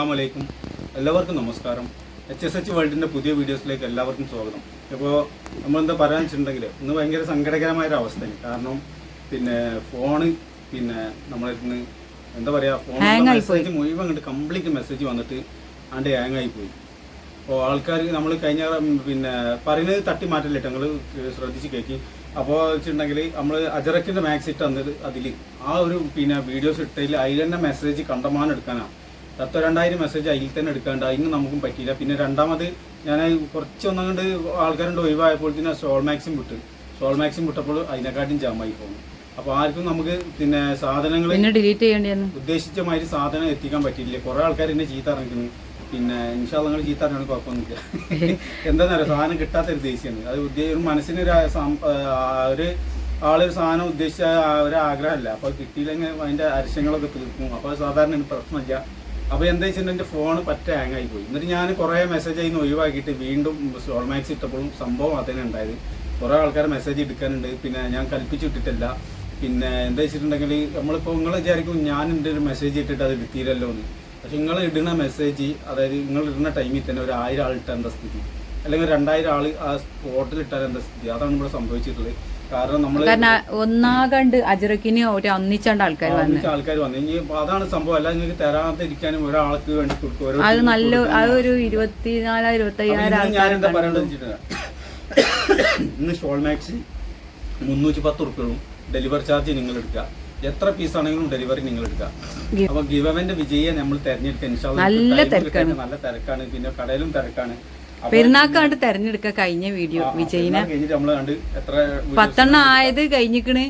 അസ്സാം വലൈക്കും എല്ലാവർക്കും നമസ്കാരം. എച്ച് എസ് എച്ച് വേൾഡിന്റെ പുതിയ വീഡിയോസിലേക്ക് എല്ലാവർക്കും സ്വാഗതം. ഇപ്പോൾ നമ്മളെന്താ പറയാന്ന് വെച്ചിട്ടുണ്ടെങ്കിൽ ഇന്ന് ഭയങ്കര സങ്കടകരമായ ഒരു അവസ്ഥയാണ്. കാരണം പിന്നെ ഫോണ് പിന്നെ നമ്മളെ നിന്ന് എന്താ പറയുക ഫോൺ. മെസ്സേജ് മുഴുവൻ കണ്ട് കംപ്ലീറ്റ് മെസ്സേജ് വന്നിട്ട് ആണ്ട് ഹാങ് ആയി പോയി. അപ്പോൾ ആൾക്കാർ നമ്മൾ കഴിഞ്ഞ പിന്നെ പറയുന്നത് തട്ടി മാറ്റില്ല നിങ്ങൾ ശ്രദ്ധിച്ച് കേൾക്കി അപ്പോൾ വെച്ചിട്ടുണ്ടെങ്കിൽ നമ്മൾ അജറക്കിന്റെ മാക്സ് ഇട്ട് തന്നത് അതിൽ ആ ഒരു പിന്നെ വീഡിയോസ് ഇട്ടതിൽ അതിൽ തന്നെ മെസ്സേജ് കണ്ടമാനം എടുക്കാനാണ് പത്ത് രണ്ടായിരം മെസ്സേജ് അതിൽ തന്നെ എടുക്കാണ്ട് അതിന് നമുക്കും പറ്റിയില്ല. പിന്നെ രണ്ടാമത് ഞാൻ കുറച്ച് ഒന്നുകൊണ്ട് ആൾക്കാരുണ്ട് ഒഴിവായപ്പോൾ തന്നെ സോൾ മാക്സിം വിട്ട്. സോൾ മാക്സിം വിട്ടപ്പോൾ അതിനെക്കാട്ടും ജാമായി പോകും അപ്പോൾ ആർക്കും നമുക്ക് പിന്നെ സാധനങ്ങൾ ഡിലീറ്റ് ചെയ്യേണ്ടി വന്നു ഉദ്ദേശിച്ച മാതിരി സാധനം എത്തിക്കാൻ പറ്റിയില്ല. കുറെ ആൾക്കാർ എന്നെ ചീത്ത ഇറങ്ങിക്കുന്നു പിന്നെ ഇൻഷാ നിങ്ങൾ ചീത്ത ഇറങ്ങാൻ കുഴപ്പമൊന്നുമില്ല. പറയുക സാധനം കിട്ടാത്ത ഒരു ദേഷ്യമാണ് അത് ഉദ്ദേശം ഒരു മനസ്സിന് ഒരു ആളൊരു സാധനം ഉദ്ദേശിച്ച ഒരു ആഗ്രഹമല്ല. അപ്പോൾ കിട്ടിയില്ലെങ്കിൽ അതിന്റെ അരിശങ്ങളൊക്കെ തീർക്കും. അപ്പോൾ സാധാരണ പ്രശ്നമില്ല. അപ്പോൾ എന്താ വെച്ചിട്ടുണ്ടെങ്കിൽ എന്റെ ഫോൺ പറ്റ ഹാങ് ആയി പോയി. എന്നിട്ട് ഞാൻ കുറേ മെസ്സേജ് ചെയ്യുന്ന ഒഴിവാക്കിയിട്ട് വീണ്ടും സോൾമാക്സ് ഇട്ടപ്പോഴും സംഭവം അതന്നെ ഉണ്ടായത്. കുറേ ആൾക്കാർ മെസ്സേജ് എടുക്കാനുണ്ട്. പിന്നെ ഞാൻ കൽപ്പിച്ചിട്ടിട്ടില്ല പിന്നെ എന്താ വെച്ചിട്ടുണ്ടെങ്കിൽ നമ്മളിപ്പോൾ നിങ്ങൾ വിചാരിക്കും ഞാൻ എന്റെ ഒരു മെസ്സേജ് ഇട്ടിട്ട് അത് എടുത്തില്ലല്ലോ എന്ന് പക്ഷെ നിങ്ങൾ ഇടുന്ന മെസ്സേജ് അതായത് നിങ്ങൾ ഇടുന്ന ടൈമിൽ തന്നെ ഒരു ആയിരം ആൾ ഇട്ടാൽ എന്താ സ്ഥിതി? അല്ലെങ്കിൽ രണ്ടായിരം ആൾ ആ സ്പോട്ടിൽ ഇട്ടാൽ എന്താ സ്ഥിതി? അതാണ് ഇവിടെ സംഭവിച്ചിട്ടുള്ളത്. കാരണം ഒന്നാകണ്ട് അജറക്കിന് ഒരു ഒന്നിച്ചാണ്ട് ആൾക്കാർ വന്ന്. ആൾക്കാർ വന്നു. അതാണ് സംഭവം. അല്ല നിങ്ങൾക്ക് തരാതെ ഇരിക്കാനും ഒരാൾക്ക് വേണ്ടി കൊടുക്കും. അത് നല്ല അത് ഒരു ഇരുപത്തിനാലായിരം ഇരുപത്തി അയ്യായിരം ഞാൻ എന്താ പറയേണ്ടത് വെച്ചിട്ടുണ്ടെങ്കിൽ ഇന്ന് ഷോൾ മാക്സി മുന്നൂറ്റി പത്ത് ഉറുപ്പികളും ഡെലിവറി ചാർജ് നിങ്ങൾ എടുക്കുക. എത്ര പീസ് ആണെങ്കിലും ഡെലിവറി നിങ്ങൾ എടുക്കുക. അപ്പൊ ഗിവവന്റെ വിജയെ നമ്മൾ തെരഞ്ഞെടുക്കുക. നല്ല തിരക്കാണ്. നല്ല തിരക്കാണ്. പിന്നെ കടയിലും തിരക്കാണ്. പെരുന്നാക്കാണ്ട് തെരഞ്ഞെടുക്ക കഴിഞ്ഞ വീഡിയോ വിജയിനെ. പത്തെണ്ണം ആയത് കഴിഞ്ഞിക്കണ്.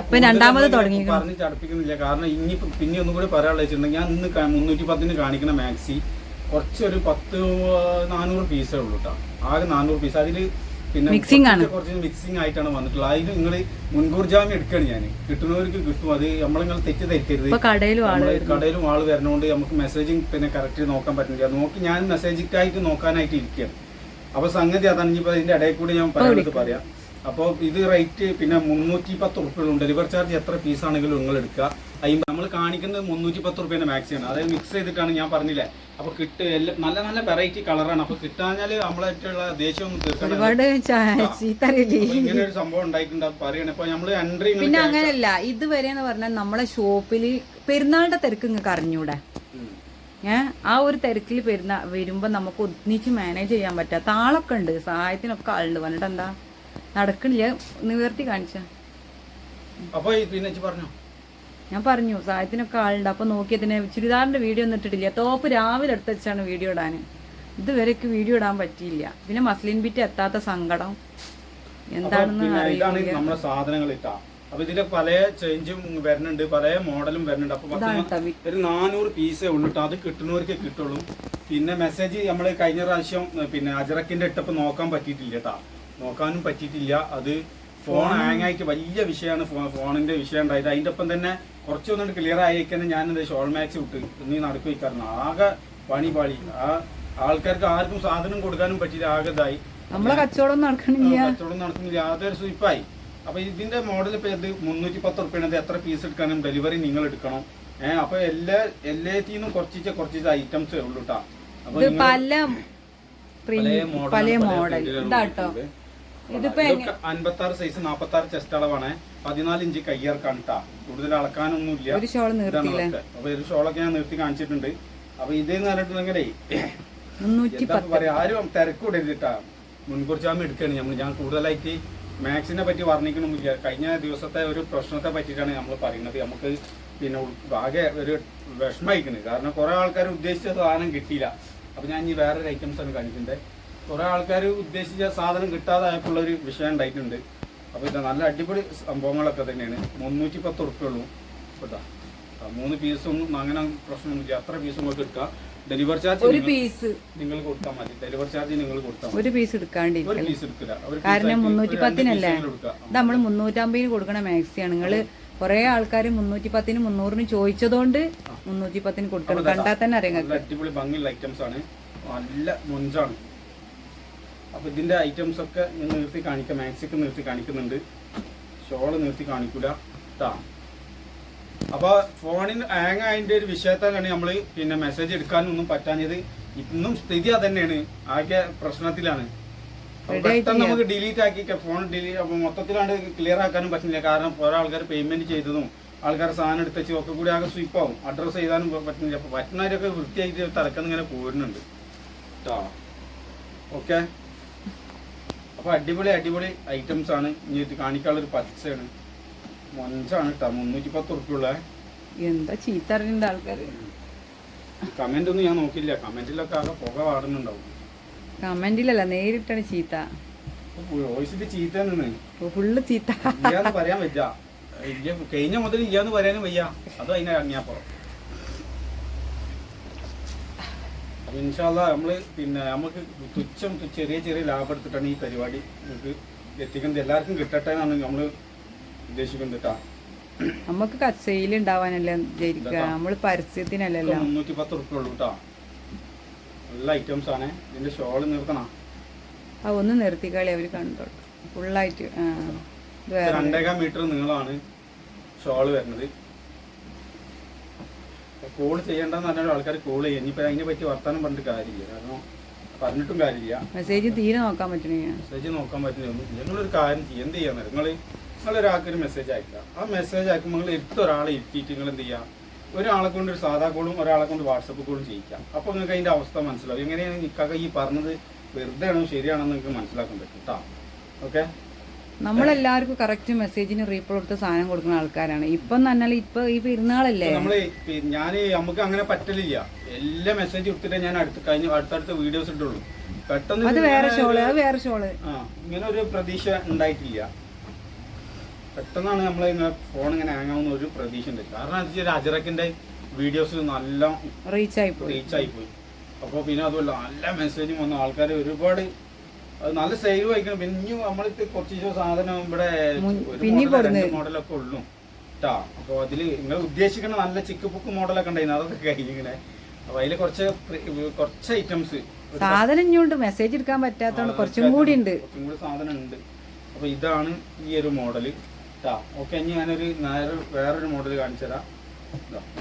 ഇപ്പൊ രണ്ടാമത് തുടങ്ങി പറഞ്ഞ് ചടപ്പിക്കുന്നില്ല. കാരണം ഇനി പിന്നെ ഒന്നും കൂടി പറയാനുള്ള വെച്ചിട്ടുണ്ടെങ്കിൽ ഞാൻ ഇന്ന് മുന്നൂറ്റി പത്തിന് കാണിക്കുന്ന മാക്സി കുറച്ചൊരു പത്ത് നാനൂറ് പീസേ ഉള്ളൂ കേട്ടോ ആകെ നാനൂറ് പീസ്. അതിൽ പിന്നെ മിക്സിംഗ് ആണ്. കുറച്ച് മിക്സിംഗ് ആയിട്ടാണ് വന്നിട്ടുള്ളത്. അതിന് നിങ്ങൾ മുൻകൂർ ജാമ്യം എടുക്കുകയാണ് ഞാൻ കിട്ടുന്നവർക്ക് കിട്ടും. അത് നമ്മളിങ്ങനെ തെറ്റിദ്ധരിക്കരുത്. കടയിലും ആൾ വരണോണ്ട് നമുക്ക് മെസ്സേജിങ് പിന്നെ കറക്റ്റ് നോക്കാൻ പറ്റുന്നില്ല നോക്കി ഞാൻ മെസ്സേജിക്കായിട്ട് നോക്കാനായിട്ട് ഇരിക്കുകയാണ് അപ്പൊ സംഗതി അതാണ്. ഇനിയിപ്പോ അതിന്റെ ഇടയിൽ കൂടി ഞാൻ പറയാനുള്ളത് പറയാം. അപ്പോൾ ഇത് റേറ്റ് പിന്നെ മുന്നൂറ്റി പത്ത് ഉറുപ്പികളും ഡെലിവർ ചാർജ് എത്ര പീസ് ആണെങ്കിലും നിങ്ങൾ എടുക്കുക. നമ്മൾ കാണിക്കുന്നത് മുന്നൂറ്റി പത്ത് റുപ്യേന്റെ മാക്സിയാണ് അതായത് മിക്സ് ചെയ്തിട്ടാണ് ഞാൻ പറഞ്ഞില്ലേ. അപ്പൊ എല്ലാം നല്ല നല്ല വെറൈറ്റി കളറാണ് അപ്പൊ കിട്ടാഞ്ഞാൽ നമ്മളായിട്ടുള്ള ദേഷ്യം ഒരുപാട് ഇങ്ങനെ ഒരു സംഭവം ഉണ്ടായിട്ടുണ്ട്. അത് പറയണേ. അപ്പൊ നമ്മൾ എൻട്രി പിന്നെ അങ്ങനെയല്ല. ഇതുവരെ എന്ന് പറഞ്ഞാൽ നമ്മളെ ഷോപ്പിൽ പെരുന്നാളിന്റെ തിരക്ക് നിങ്ങൾക്ക് അറിഞ്ഞൂടെ? ഏഹ് ആ ഒരു തിരക്കിൽ പെരുന്ന വരുമ്പോ നമുക്ക് ഒന്നിച്ച് മാനേജ് ചെയ്യാൻ പറ്റാ. താളൊക്കെ ഉണ്ട്. സഹായത്തിനൊക്കെ ആളുണ്ട്. പറഞ്ഞിട്ട് എന്താ നടക്കണില്ല നിവർത്തി കാണിച്ച. അപ്പൊ പിന്നെ പറഞ്ഞോ? ഞാൻ പറഞ്ഞു സഹായത്തിനൊക്കെ ആളുണ്ട്. അപ്പോൾ നോക്കിയതിന് ചുരിദാറിന്റെ വീഡിയോ ഒന്നും ഇട്ടിട്ടില്ല. ടോപ്പ് രാവിലെ എടുത്ത് വെച്ചാണ് വീഡിയോ ഇടാൻ. ഇതുവരെക്ക് വീഡിയോ ഇടാൻ പറ്റിയില്ല. പിന്നെ മസ്ലിൻ ബിറ്റ് എത്താത്ത സങ്കടം. എന്താണെന്ന് ഇതാണ് നമ്മുടെ സാധനങ്ങൾ ഇട്ടാ. അപ്പൊ ഇതിൽ പല ചേഞ്ചും വരുന്നുണ്ട്. പല മോഡലും വരുന്നുണ്ട്. അപ്പൊ ഒരു നാനൂറ് പീസേ ഉള്ളൂ അത് കിട്ടുന്നവർക്കേ കിട്ടുള്ളൂ. പിന്നെ മെസ്സേജ് നമ്മൾ കഴിഞ്ഞ പ്രാവശ്യം പിന്നെ അജറക്കിന്റെ ഇട്ടപ്പ് നോക്കാൻ പറ്റിയിട്ടില്ല കേട്ടാ നോക്കാനും പറ്റിയിട്ടില്ല. അത് ഫോൺ ഹാങ് ആയിട്ട് വലിയ വിഷയമാണ്. ഫോണിന്റെ വിഷയം ഉണ്ടായത്. അതിന്റെ ഒപ്പം തന്നെ കുറച്ചൊന്നും ക്ലിയർ ആയിരിക്കുന്ന ഞാൻ ഉദ്ദേശം ഷോൾ മാക്സ് വിട്ട് നീ നടക്കു വയ്ക്കാറുണ്ട് ആകെ പണി പാളി. ആ ആൾക്കാർക്ക് ആർക്കും സാധനം കൊടുക്കാനും പറ്റിയില്ല ആകെ ഇതായി. നമ്മളെ കച്ചവടം നടക്കണില്ല. കച്ചവടം നടക്കുന്നില്ല. യാതൊരു സ്വിപ്പായി. അപ്പൊ ഇതിന്റെ മോഡൽ ഇപ്പൊ ഇത് മുന്നൂറ്റി പത്ത് റുപ്യാണ് എത്ര പീസ് എടുക്കാനും ഡെലിവറി നിങ്ങൾ എടുക്കണം. ഏഹ് അപ്പൊ എല്ലാ എല്ലാത്തിനും കുറച്ചിച്ച കുറച്ചിച്ച ഐറ്റംസ് ഉള്ളൂട്ടാ അപ്പൊ പല മോഡൽ ഇതാട്ടോ. അൻപത്തി ആറ് സൈസ് നാപ്പത്തി ആറ് ചെസ്റ്റ് അളവാണ്. പതിനാല് ഇഞ്ച് കയ്യേർക്കാണ് ട്ടാ. കൂടുതൽ അളക്കാനൊന്നും ഇല്ല. അപ്പൊ ഒരു ഷോളൊക്കെ ഞാൻ നിർത്തി കാണിച്ചിട്ടുണ്ട്. അപ്പൊ ഇതെന്ന് പറഞ്ഞിട്ടുണ്ടെങ്കിലേ എന്താ പറയാ ആരും തിരക്കൂടരുതിട്ടാ മുൻകൂർ ജാമ്യം എടുക്കുകയാണ് നമ്മൾ ഞാൻ കൂടുതലായിട്ട് മാത്സിനെ പറ്റി വർണിക്കണമെന്നില്ല കഴിഞ്ഞ ദിവസത്തെ ഒരു പ്രശ്നത്തെ പറ്റിയിട്ടാണ് നമ്മൾ പറയുന്നത്. നമുക്ക് പിന്നെ ആകെ ഒരു വിഷമയിക്കുന്നത് കാരണം കുറെ ആൾക്കാർ ഉദ്ദേശിച്ച സാധനം കിട്ടിയില്ല. അപ്പൊ ഞാൻ ഇനി വേറൊരു ഐറ്റംസ് ആണ് കാണിക്കുന്നത് കുറെ ആൾക്കാർ ഉദ്ദേശിച്ച സാധനം കിട്ടാതായപ്പോൾ ഒരു വിഷയം ഉണ്ടായിട്ടുണ്ട്. അപ്പൊ ഇത് നല്ല അടിപൊളി സംഭവങ്ങളൊക്കെ തന്നെയാണ്. മുന്നൂറ്റി പത്ത് ഉറുപ്പുള്ളൂ ആ, മൂന്ന് പീസൊന്നും അങ്ങനെ പ്രശ്നമൊന്നുമില്ല. അത്ര പീസും നമുക്ക് എടുക്കാം. ഡെലിവറി ചാർജ് ഒരു പീസ് നിങ്ങൾ കൊടുത്താൽ മതി. ഡെലിവറി ചാർജ് നിങ്ങൾ കൊടുത്താൽ ഒരു പീസ് ഒരു എടുക്കാണ്ടിരിക്കൽ പീസ് എടുക്കില്ല ഒരു കാരണം piece മുന്നൂറ്റി ആയിട്ട് ഒരു രണ്ട് പത്തിനല്ലേ piece എങ്കിലും എടുക്കാം. ഇത് നമ്മൾ മുന്നൂറ്റമ്പതിന് കൊടുക്കണ മാക്സിയാണ് നിങ്ങൾ കുറെ ആൾക്കാർ മുന്നൂറ്റി പത്തിന് മുന്നൂറിന് ചോദിച്ചതുകൊണ്ട് മുന്നൂറ്റി പത്തിന് കൊടുക്കണം. കണ്ടാൽ തന്നെ അറിയാം അടിപൊളി ഭംഗിയുള്ള ഐറ്റംസ് ആണ്. നല്ല മൊഞ്ചാണ്. അപ്പൊ ഇതിന്റെ ഐറ്റംസ് ഒക്കെ ഞാൻ നിർത്തി കാണിക്കാം. മാക്സിക്ക് നിർത്തി കാണിക്കുന്നുണ്ട്. ഷോൾ നിർത്തി കാണിക്കൂല. ട്ടാ. അപ്പൊ ഫോണിന് ഹാങ് ആയതിന്റെ ഒരു വിഷയത്തിലാണ് നമ്മൾ പിന്നെ മെസ്സേജ് എടുക്കാനൊന്നും പറ്റാഞ്ഞത്. ഇന്നും സ്ഥിതി അതന്നെയാണ്. ആകെ പ്രശ്നത്തിലാണ്. പെട്ടെന്ന് നമുക്ക് ഡിലീറ്റ് ആക്കി ഫോൺ ഡിലീറ്റ് അപ്പൊ മൊത്തത്തിലാണ്ട് ക്ലിയർ ആക്കാനും പറ്റുന്നില്ല. കാരണം ഓരോ ആൾക്കാർ പേയ്മെന്റ് ചെയ്തതും ആൾക്കാർ സാധനം എടുത്തുവെച്ച് ഒക്കെ കൂടി ആകെ സ്വീപ്പ് ആവും. അഡ്രസ്സ് ചെയ്താനും പറ്റുന്നില്ല. അപ്പൊ പറ്റുന്നവരൊക്കെ വൃത്തിയായിട്ട് തലക്കെന്ന് ഇങ്ങനെ പോരുന്നുണ്ട്. കേട്ടോ ഓക്കെ അപ്പൊ അടിപൊളി അടിപൊളി ഐറ്റംസ് ആണ്. ഇനി ഇത് കാണിക്കാനുള്ള ഒരു പച്ചയാണ്. മൊഞ്ചാണ് കേട്ടോ മുന്നൂറ്റി പത്ത് ഉറുപ്പുള്ള എന്താ ചീത്ത അറിയേണ്ട ആൾക്കാർ കമന്റ് ഒന്നും ഞാൻ നോക്കില്ല കമന്റിലൊക്കെ ആകെ പുക പാടുന്നുണ്ടാവും കമന്റിലല്ല നേരിട്ടാണ് ചീത്ത. വോയിസിൽ ചീത്ത. ഫുള്ള് പറയാൻ ഇല്ല കഴിഞ്ഞ മുതൽ ഇല്ലാന്ന് പറയാനും വയ്യ. അതോ അതിനെ ഇറങ്ങിയപ്പുറം അപ്പൊ ഇൻഷാല്ല നമ്മൾ പിന്നെ നമുക്ക് തുച്ഛം ചെറിയ ചെറിയ ലാഭം എടുത്തിട്ടാണ് ഈ പരിപാടി നമുക്ക് എത്തിക്കുന്നത്. എല്ലാവർക്കും കിട്ടട്ടെ എന്നാണ് നമ്മൾ ഉദ്ദേശിക്കുന്നത് കേട്ടോ നമുക്ക് കച്ചയിൽ ഉണ്ടാവാനല്ലേ വിചാരിക്കുക. നമ്മൾ പരസ്യത്തിനല്ലല്ലോ. മുന്നൂറ്റി പത്ത് റുപ്യ ഉള്ളൂ കേട്ടോ നല്ല ഐറ്റംസ് ആണ്. ഇതിന്റെ ഷോൾ നിർത്തണം? ആ ഒന്ന് നിർത്തിക്കളി. അവർ കണ്ടോളൂ ഫുള്ളായിട്ട് രണ്ടേകാൽ മീറ്റർ നീളമാണ് ഷോൾ വരുന്നത്. കോൾ ചെയ്യേണ്ടെന്ന് പറഞ്ഞാൽ ആൾക്കാർ കോൾ ചെയ്യാം. ഇനിയിപ്പോൾ അതിനെ പറ്റി വർത്താനം പറഞ്ഞിട്ട് കാര്യമില്ല. കാരണം പറഞ്ഞിട്ടും കാര്യമില്ല. മെസ്സേജ് തീരെ നോക്കാൻ പറ്റണില്ല. മെസ്സേജ് നോക്കാൻ പറ്റുന്നില്ല നിങ്ങളൊരു കാര്യം ചെയ്യും. എന്ത് ചെയ്യാൻ നിങ്ങൾ നിങ്ങളൊരാൾക്ക് ഒരു മെസ്സേജ് അയക്കുക. ആ മെസ്സേജ് അയക്കുമ്പോൾ നിങ്ങൾ എടുത്ത ഒരാളെ ഇരുത്തിയിട്ട് നിങ്ങൾ എന്ത് ചെയ്യുക ഒരാളെ കൊണ്ട് ഒരു സാധാ കോളും ഒരാളെ കൊണ്ട് വാട്സപ്പ് കോളും ചെയ്യിക്കാം അപ്പോൾ നിങ്ങൾക്ക് അതിന്റെ അവസ്ഥ മനസ്സിലാവും. എങ്ങനെയാണ് നിൽക്കാക്ക ഈ പറഞ്ഞത് വെറുതെ ആണോ ശരിയാണോ എന്ന് നിങ്ങൾക്ക് മനസ്സിലാക്കാൻ പറ്റും കേട്ടോ ഓക്കെ നമ്മളെല്ലാവർക്കും കറക്റ്റ് മെസ്സേജിന് റീപ്ലൈ കൊടുത്ത് സാധനം കൊടുക്കുന്ന ആൾക്കാരാണ്. ഇപ്പം പറഞ്ഞാൽ ഇപ്പൊ ഈ പെരുന്നാളല്ലേ? നമ്മൾ ഞാൻ നമുക്ക് അങ്ങനെ പറ്റലില്ല. എല്ലാ മെസ്സേജ് കൊടുത്തിട്ടേ ഞാൻ അടുത്ത് കഴിഞ്ഞ അടുത്തടുത്ത വീഡിയോസ് ഇട്ടുള്ളൂ. പെട്ടെന്ന് അത് വേറെ ഷോൾ അത് വേറെ ഷോൾ ഇങ്ങനെ ഒരു പ്രതീക്ഷ ഉണ്ടായിട്ടില്ല. പെട്ടെന്നാണ് നമ്മൾ ഇങ്ങനെ ഫോൺ ഇങ്ങനെ ഹാങ് ആവുന്ന ഒരു പ്രതീക്ഷ ഉണ്ട് കാരണം എന്താ വെച്ചാൽ അജറക്കിന്റെ വീഡിയോസ് നല്ല റീച്ച് ആയി പോയി. റീച്ച് ആയി പോയി. അപ്പോൾ പിന്നെ അതുമല്ല നല്ല മെസ്സേജും വന്ന ആൾക്കാർ ഒരുപാട് നല്ല സെയിൽ വായിക്കണം പിന്നെ നമ്മളിത് കുറച്ച് സാധനം ഇവിടെ. മോഡലൊക്കെ ഉള്ളൂ. കേട്ടാ അപ്പോൾ അതിൽ നിങ്ങൾ ഉദ്ദേശിക്കുന്ന നല്ല ചിക്ക് പുക്ക് മോഡലൊക്കെ ഉണ്ടായിരുന്നു. അതൊക്കെ കഴിഞ്ഞിങ്ങനെ. അപ്പോൾ അതിൽ കുറച്ച് കുറച്ച് ഐറ്റംസ് സാധനം ഇനിയുണ്ട്. മെസ്സേജ് എടുക്കാൻ പറ്റാത്തതുകൊണ്ട് കുറച്ചും കൂടി ഉണ്ട് കുറച്ചും കൂടി സാധനം ഉണ്ട്. അപ്പോൾ ഇതാണ് ഈ ഒരു മോഡൽ കേട്ടാ ഓക്കെ ഇനി ഞാനൊരു നേരെ വേറൊരു മോഡൽ കാണിച്ചു തരാം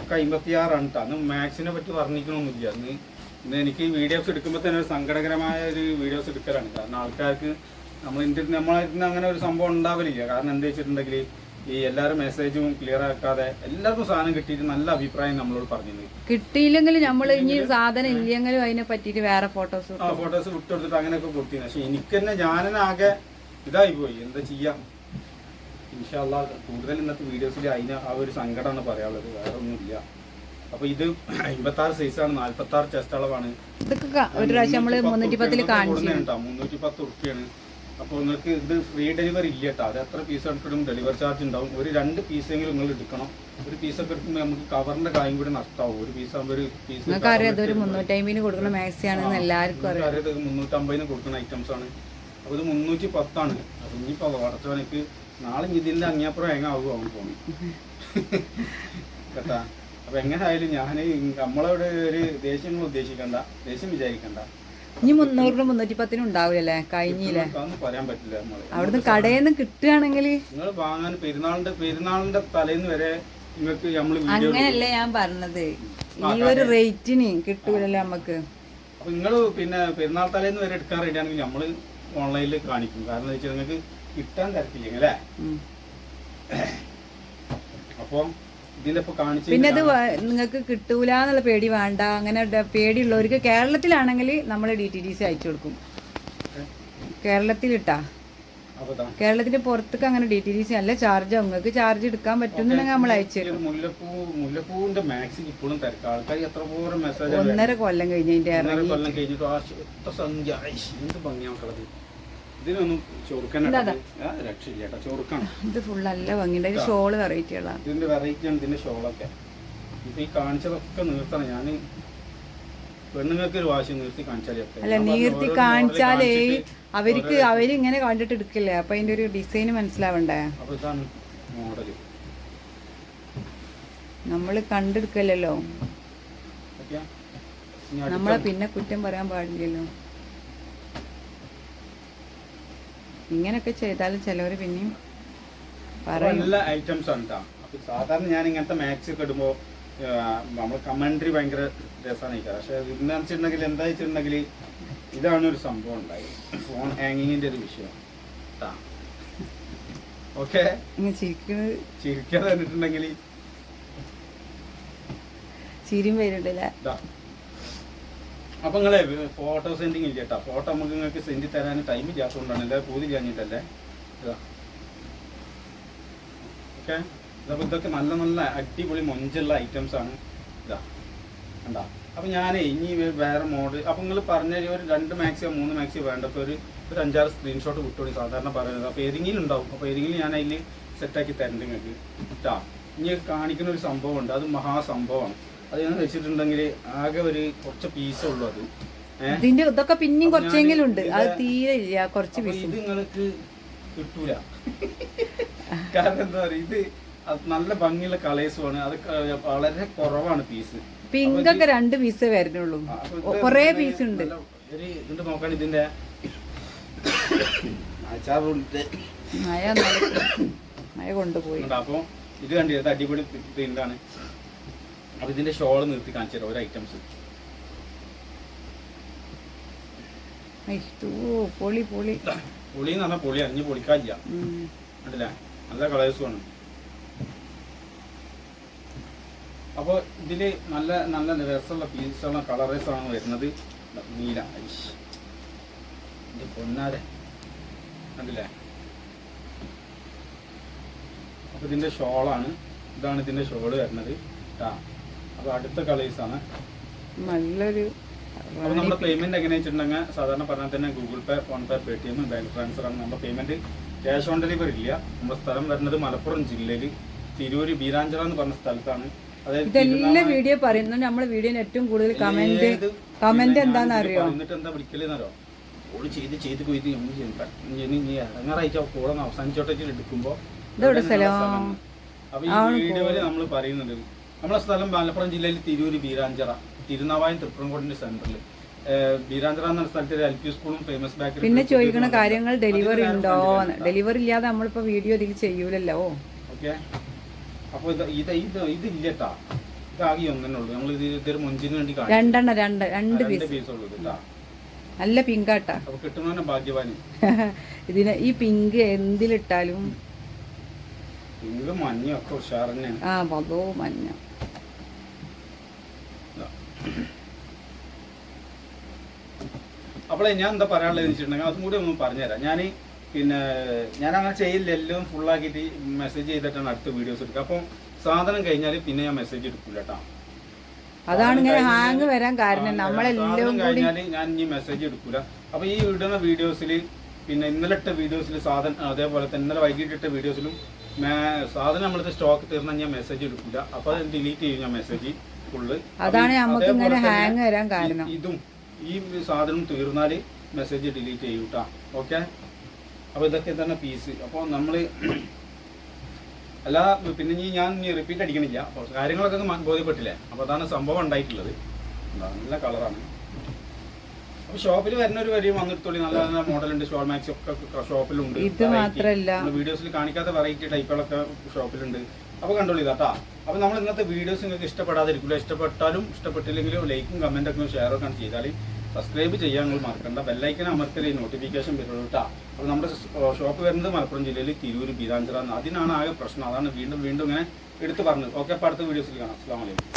ഒക്കെ അമ്പത്തിയാറാണ് കേട്ടോ അന്ന് മാത്സിനെ പറ്റി വർണിക്കണമൊന്നുമില്ല അന്ന് എനിക്ക് വീഡിയോസ് എടുക്കുമ്പോൾ തന്നെ ഒരു സങ്കടകരമായ ഒരു വീഡിയോസ് എടുക്കലാണ്. കാരണം ആൾക്കാർക്ക് നമ്മൾ ഇന്ത്യ നമ്മളായിരുന്നു അങ്ങനെ ഒരു സംഭവം ഉണ്ടാവില്ല കാരണം എന്താ വെച്ചിട്ടുണ്ടെങ്കിൽ ഈ എല്ലാവരും മെസ്സേജും ക്ലിയർ ആക്കാതെ എല്ലാവർക്കും സാധനം കിട്ടിയിട്ട് നല്ല അഭിപ്രായം നമ്മളോട് പറഞ്ഞിരുന്നു കിട്ടിയില്ലെങ്കിൽ നമ്മൾ ഇനി സാധനം ഇല്ലെങ്കിലും അതിനെ പറ്റിയിട്ട് വേറെ ഫോട്ടോസ് ആ ഫോട്ടോസ് വിട്ടെടുത്തിട്ട് അങ്ങനെയൊക്കെ കൊടുത്തിന്. പക്ഷെ എനിക്ക് തന്നെ ഞാനാകെ ഇതായി പോയി. എന്താ ചെയ്യാം? ഇൻഷാല്ല കൂടുതൽ ഇന്നത്തെ വീഡിയോസിൽ അതിന് ആ ഒരു സങ്കടമാണ് പറയാനുള്ളത്. വേറെ ഒന്നുമില്ല. അപ്പൊ ഇത് അമ്പത്തി ആറ് സൈസാണ് നാല്പത്തി ആറ് ചെസ്റ്റ് അളവാണ് ഒരു പ്രാവശ്യം നമ്മൾ മുന്നൂറ്റി പത്തിൽ കാണിച്ചു. മുന്നൂറ്റി പത്ത് ഉറുപ്പ്യാണ്. അപ്പോൾ നിങ്ങൾക്ക് ഇത് ഫ്രീ ഡെലിവറി ഇല്ല കേട്ടോ അത് എത്ര പീസ് എടുക്കണം ഡെലിവറി ചാർജ് ഉണ്ടാവും. ഒരു രണ്ട് പീസെങ്കിലും നിങ്ങൾ എടുക്കണം. ഒരു പീസൊക്കെ എടുക്കുമ്പോൾ നമുക്ക് കവറിന്റെ കാര്യം കൂടി നഷ്ടമാവും ഒരു പീസ് ആകുമ്പോൾ ഒരു പീസ് മുന്നൂറ്റമ്പതിന് കൊടുക്കുന്ന മാക്സി ആണെന്ന് എല്ലാവർക്കും അറിയാം. മുന്നൂറ്റമ്പതിന് കൊടുക്കുന്ന ഐറ്റംസ് ആണ്. അപ്പൊ ഇത് മുന്നൂറ്റി പത്താണ് അപ്പൊ ഇനിയിപ്പോ വടച്ചവനക്ക് നാളെ ഇതിന്റെ അങ്ങേപ്പുറം എങ്ങാവും അവൻ പോണു കേട്ടാ? അപ്പൊ എങ്ങനെ ആയാലും ഞാൻ നമ്മളോട് ഒരു ദേഷ്യം ഉദ്ദേശിക്കണ്ട ദേഷ്യം വിചാരിക്കണ്ട. ഇനി മുന്നൂറിന് മുന്നൂറ്റി പത്തിനും ഉണ്ടാവില്ലല്ലേ? കഴിഞ്ഞില്ലേ? പറയാൻ പറ്റില്ല അവിടുന്ന് കടയിൽ നിന്ന് കിട്ടുകയാണെങ്കിൽ നിങ്ങൾ വാങ്ങാൻ പെരുന്നാളിന്റെ പെരുന്നാളിന്റെ തലേന്ന് വരെ നിങ്ങൾക്ക് നമ്മൾ അങ്ങനെയല്ലേ ഞാൻ പറഞ്ഞത്. ഈ ഒരു റേറ്റിന് കിട്ടൂലല്ലേ നമുക്ക് അപ്പൊ നിങ്ങൾ പിന്നെ പെരുന്നാൾ തലേന്ന് വരെ എടുക്കാൻ റെഡി ആണെങ്കിൽ നമ്മൾ ഓൺലൈനിൽ കാണിക്കും. കാരണം വെച്ചാൽ നിങ്ങൾക്ക് കിട്ടാൻ തരത്തില്ലേ അല്ലേ ഉം. പിന്നെ അത് നിങ്ങൾക്ക് കിട്ടൂല എന്നുള്ള പേടി വേണ്ട. അങ്ങനെ പേടി പേടിയുള്ളവർക്ക് കേരളത്തിലാണെങ്കിൽ നമ്മൾ ഡി ടി ഡി സി അയച്ചു കൊടുക്കും. കേരളത്തിലിട്ടാ. കേരളത്തിന്റെ പുറത്തേക്ക് അങ്ങനെ ഡി ടി ഡി സി അല്ല ചാർജ് നിങ്ങൾക്ക് ചാർജ് എടുക്കാൻ പറ്റുന്നുണ്ടെങ്കിൽ നമ്മൾ അയച്ചു തരും. ഒന്നര കൊല്ലം കഴിഞ്ഞതിന്റെ ഇതിനൊന്നും ചൊറുക്കന്നെ രക്ഷയില്ല കേട്ടോ. ചൊറുക്കണം. ഇത് ഫുൾ അല്ല ഭംഗിയുണ്ട്. ഇത് ഷോൾ വെറൈറ്റികളാണ് ഇതിന്റെ വെറൈറ്റിയാണ് ഇതിന്റെ ഷോളൊക്കെ. ഇപ്പൊ ഈ കാണിച്ചതൊക്കെ നിർത്തണം. ഞാൻ പെണ്ണുങ്ങൾക്ക് ഒരു വാശി നിർത്തി കാണിച്ചാലേ അല്ല നീർത്തി കാണിച്ചാലേ അവർക്ക് അവരിങ്ങനെ കണ്ടിട്ട് എടുക്കില്ലേ അപ്പൊ അതിന്റെ ഒരു ഡിസൈൻ മനസ്സിലാവണ്ടേ? അപ്പൊ ഇതാണ് മോഡൽ നമ്മൾ കണ്ടെടുക്കല്ലോ നമ്മളെ പിന്നെ കുറ്റം പറയാൻ പാടില്ലല്ലോ. ഇങ്ങനൊക്കെ ചെയ്താൽ ചിലവർ പിന്നെയും പറയും. നല്ല ഐറ്റംസ് ആണ് കേട്ടോ സാധാരണ ഞാൻ ഇങ്ങനത്തെ മാക്സ് ഒക്കെ ഇടുമ്പോൾ നമ്മൾ കമൻട്രി ഭയങ്കര രസമാണ് കഴിക്കാറ് പക്ഷെ ഇന്ന് വെച്ചിട്ടുണ്ടെങ്കിൽ എന്താ വെച്ചിട്ടുണ്ടെങ്കിൽ ഇതാണ് ഒരു സംഭവം ഉണ്ടായി. ഫോൺ ഹാങ്ങിങ്ങിന്റെ ഒരു വിഷയം. ഓക്കെ? ചിരിക്കാതെ കണ്ടിട്ടുണ്ടെങ്കിൽ ചിരിയും വരുന്നില്ല അപ്പൊ നിങ്ങളെ ഫോട്ടോ സെൻഡിങ് ഇല്ല കേട്ടോ ഫോട്ടോ നമുക്ക് നിങ്ങൾക്ക് സെൻഡ് തരാൻ ടൈം ഇല്ലാത്തതുകൊണ്ടാണ്. എല്ലാ പൂതി കഴിഞ്ഞിട്ടല്ലേ ഇതാ. ഓക്കെ? ഇതപ്പോൾ ഇതൊക്കെ നല്ല നല്ല അടിപൊളി മൊഞ്ചുള്ള ഐറ്റംസ് ആണ്. ഇതാ. കണ്ടാ? അപ്പം ഞാനേ ഇനി വേറെ മോഡൽ അപ്പം നിങ്ങൾ പറഞ്ഞ ഒരു രണ്ട് മാക്സിയോ മൂന്ന് മാക്സിയോ വേണ്ടപ്പോൾ ഒരു ഒരു അഞ്ചാറ് സ്ക്രീൻഷോട്ട് വിട്ടോളി. സാധാരണ പറയുന്നത്. അപ്പോൾ ഏതെങ്കിലും ഉണ്ടാവും. അപ്പോൾ ഏതെങ്കിലും ഞാൻ അതിൽ സെറ്റാക്കി തരണ്ട് നിങ്ങൾക്ക്. കേട്ടാ ഇനി കാണിക്കുന്ന ഒരു സംഭവം ഉണ്ട് അത് മഹാസംഭവമാണ്. അത് ഞാൻ വെച്ചിട്ടുണ്ടെങ്കിൽ ആകെ ഒരു കുറച്ച് പീസേ ഉള്ളൂ അത്. ഇതിന്റെ ഇതൊക്കെ പിന്നെയും കുറച്ചെങ്കിലും ഉണ്ട്. അത് തീരെ ഇല്ല. കുറച്ച് പീസ് ഇത് നിങ്ങൾക്ക് കിട്ടൂല. കാരണം എന്താ പറയുക ഇത് നല്ല ഭംഗിയുള്ള കളേഴ്സുമാണ് അത് വളരെ കുറവാണ് പീസ് പിങ്ക് ഒക്കെ രണ്ട് പീസേ വരുന്നുള്ളൂ. കൊറേ പീസ് ഉണ്ട്. ഇതിന്റെ നോക്കാൻ ഇതിന്റെ. മഴ കൊണ്ടുപോയി. അപ്പൊ ഇത് കണ്ടില്ല? അടിപൊളി എന്താണ് അപ്പൊ ഇതിന്റെ ഷോൾ നിർത്തി കാണിച്ചു തരാം ഒരു ഐറ്റംസ് പൊളി പൊളി. പൊളി എന്ന് പറഞ്ഞാൽ പൊളി അഞ്ഞ് പൊളിക്കാല്ല. കണ്ടില്ല? നല്ല കളേഴ്സുമാണ് അപ്പോൾ ഇതിൽ നല്ല നല്ല രസമുള്ള പീസുള്ള കളറേഴ്സാണ് ആണ് വരുന്നത്. നീല. ഇത് പൊന്നാരെ. കണ്ടില്ലേ? അപ്പൊ ഇതിന്റെ ഷോളാണ്. ഇതാണ് ഇതിന്റെ ഷോൾ വരുന്നത്. കേട്ടാ അപ്പൊ അടുത്ത കളേഴ്സ് ആണ്. നല്ലൊരു നമ്മുടെ പേയ്മെന്റ് എങ്ങനെ വെച്ചിട്ടുണ്ടെങ്കിൽ സാധാരണ പറഞ്ഞാൽ തന്നെ Google Pay PhonePe Paytm bank transfer ആണ്. നമ്മുടെ പേയ്മെന്റ് ക്യാഷ് ഓൺ ഡെലിവറി ഇല്ല. നമ്മുടെ സ്ഥലം വരുന്നത് മലപ്പുറം ജില്ലയിൽ തിരൂര് ബീരാഞ്ചിറ എന്ന് പറഞ്ഞ സ്ഥലത്താണ്. അതായത് ഇതെല്ലാം വീഡിയോ പറയുന്നത് നമ്മൾ വീഡിയോന് ഏറ്റവും കൂടുതൽ കമന്റ് കമന്റ് പിന്നെ എന്താന്ന് അറിയോ എന്നിട്ട് എന്താ വിളിക്കലെന്നറിയോ? ഓൾ ചെയ്ത് ചെയ്ത് കൊയ്ത് നമ്മൾ ചെയ്യണ്ട ഇനി ഇറങ്ങാറായിട്ട് കൂടെ അവസാനിച്ചോട്ടെ എടുക്കുമ്പോ ഇതെവിടെ സ്ഥലം? അപ്പൊ ഈ വീഡിയോ വീഡിയോയിൽ നമ്മൾ പറയുന്നത് നമ്മളെ സ്ഥലം മലപ്പുറം ജില്ലയിൽ തിരൂര് ബീരാഞ്ചിറ തിരുനാവായം തൃപ്രംകോടിന്റെ സെന്ററിൽ ബീരാഞ്ചിറ എന്ന സ്ഥലത്ത് ഒരു എൽ പി സ്കൂളും ഫേമസ് ബാക്കറി പിന്നെ ചോദിക്കുന്ന കാര്യങ്ങൾ ഡെലിവറി ഉണ്ടോ? ഡെലിവറി ഇല്ലാതെ നമ്മളിപ്പോ വീഡിയോ ഇതിൽ ചെയ്യൂലല്ലോ. ഓക്കെ. അപ്പൊ ഇത് ഇത് ഇത് ഇതില്ലട്ടാ. ഒന്നേ ഉള്ളൂ നമ്മൾ ഇത് ഇതൊരു മുഞ്ചിന് വേണ്ടി കാണിച്ചു രണ്ടെണ്ണം രണ്ട് രണ്ട് പീസ് ഉള്ളൂ കേട്ടാ നല്ല പിങ്കാട്ടാ. അപ്പൊ കിട്ടുന്നവനെ ഭാഗ്യവാന്. ഇതിന് ഈ പിങ്ക് എന്തിലിട്ടാലും ഇത് മഞ്ഞൊക്കെ ഉഷാർ തന്നെയാണ് ആ വധോ മഞ്ഞ. അപ്പോളെ ഞാൻ എന്താ പറയാനുള്ളത് വെച്ചിട്ടുണ്ടെങ്കിൽ അതും കൂടി ഒന്ന് പറഞ്ഞുതരാം. ഞാൻ പിന്നെ ഞാൻ അങ്ങനെ ചെയ്യില്ല. എല്ലാം ഫുള്ളാക്കിയിട്ട് മെസ്സേജ് ചെയ്തിട്ടാണ് അടുത്ത വീഡിയോസ് എടുക്കുക. അപ്പം സാധനം കഴിഞ്ഞാൽ പിന്നെ ഞാൻ മെസ്സേജ് എടുക്കൂല കേട്ടോ. അതാണ് ഇങ്ങനെ ഹാങ് വരാൻ കാരണം. നമ്മളെല്ലാം കഴിഞ്ഞാൽ ഞാൻ ഇനി മെസ്സേജ് എടുക്കൂല. അപ്പൊ ഈ ഇടുന്ന വീഡിയോസിൽ പിന്നെ ഇന്നലെ ഇട്ട വീഡിയോസിൽ സാധനം അതേപോലെ തന്നെ ഇന്നലെ വൈകിട്ട് ഇട്ട വീഡിയോസിലും സാധനം നമ്മളത് സ്റ്റോക്ക് തീർന്ന ഞാൻ മെസ്സേജ് എടുക്കില്ല അപ്പൊ അത് ഡിലീറ്റ് ചെയ്യും ഞാൻ മെസ്സേജ് ഫുള്ള് അതാണ് നമുക്ക് ഇങ്ങനെ ഹാങ് വരാൻ കാരണം. ഇതും ഈ സാധനം തീർന്നാൽ മെസ്സേജ് ഡിലീറ്റ് ചെയ്യൂ ഓക്കെ അപ്പൊ ഇതൊക്കെ തന്നെ പീസ് അപ്പോൾ നമ്മൾ അല്ല പിന്നെ ഇനി ഞാൻ റിപ്പീറ്റ് അടിക്കണില്ല. കാര്യങ്ങളൊക്കെ ബോധ്യപ്പെട്ടില്ലേ? അപ്പോൾ അതാണ് സംഭവം ഉണ്ടായിട്ടുള്ളത്. നല്ല കളറാണ് ഷോപ്പിൽ വരുന്ന ഒരു വരെയും വന്നിടത്തോളി നല്ല നല്ല മോഡൽ ഉണ്ട് ഷോൾ മാക്സ് ഒക്കെ ഷോപ്പിലുണ്ട്. ഇത് മാത്രല്ല. വീഡിയോസിൽ കാണിക്കാത്ത വെറൈറ്റി ടൈപ്പുകളൊക്കെ ഷോപ്പിലുണ്ട്. അപ്പൊ കണ്ടോളി ഇതാട്ടാ അപ്പൊ നമ്മൾ ഇന്നത്തെ വീഡിയോസ് നിങ്ങൾക്ക് ഇഷ്ടപ്പെടാതിരിക്കില്ല ഇഷ്ടപ്പെട്ടാലും ഇഷ്ടപ്പെട്ടില്ലെങ്കിലും ലൈക്കും കമന്റ് ഒക്കെ ഷെയർ ഒക്കെ ചെയ്താൽ സബ്സ്ക്രൈബ് ചെയ്യാൻ നിങ്ങൾ മറക്കണ്ട. ബെല്ലൈക്കൻ അമർത്തലേ നോട്ടിഫിക്കേഷൻ വരുള്ളൂ കേട്ടോ അപ്പോൾ നമ്മുടെ ഷോപ്പ് വരുന്നത് മലപ്പുറം ജില്ലയിൽ തിരൂർ ബീരാഞ്ചിറ അതിനാണ് ആകെ പ്രശ്നം. അതാണ് വീണ്ടും വീണ്ടും ഇങ്ങനെ എടുത്തു പറഞ്ഞത് ഓക്കെ അപ്പോൾ അടുത്ത വീഡിയോസിൽ കാണാം. അസ്സാം വലൈക്കും